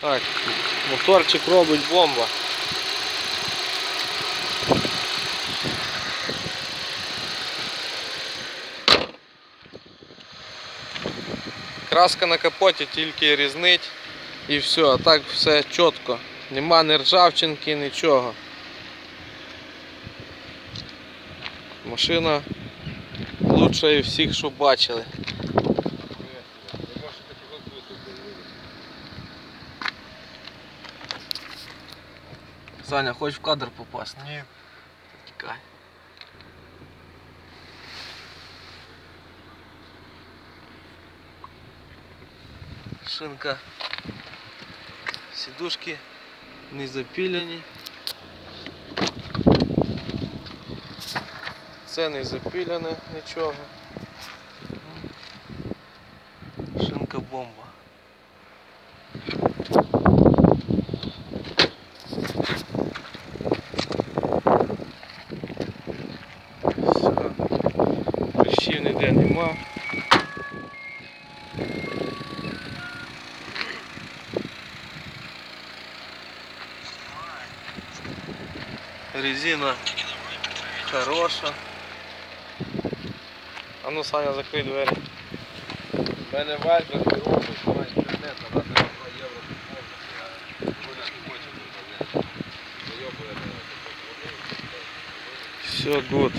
Так, моторчик робить бомба. Краска на капоті тільки різнить і все, а так все чітко. Нема ні ржавчинки, нічого. Машина лучша і всіх, що бачили. Саня, хочеш в кадр попасти? Ні. Тікай. Шинка. Сідушки не запілені. Це не запіляне нічого. Шинка бомба. Прищів ніде нема. Резина хороша. А ну Саня закрий двері. У мене вайбер, робить на інтернет, а на 2 євро купувати. Я не хочу тут. Зайобує мене. Все, гуд.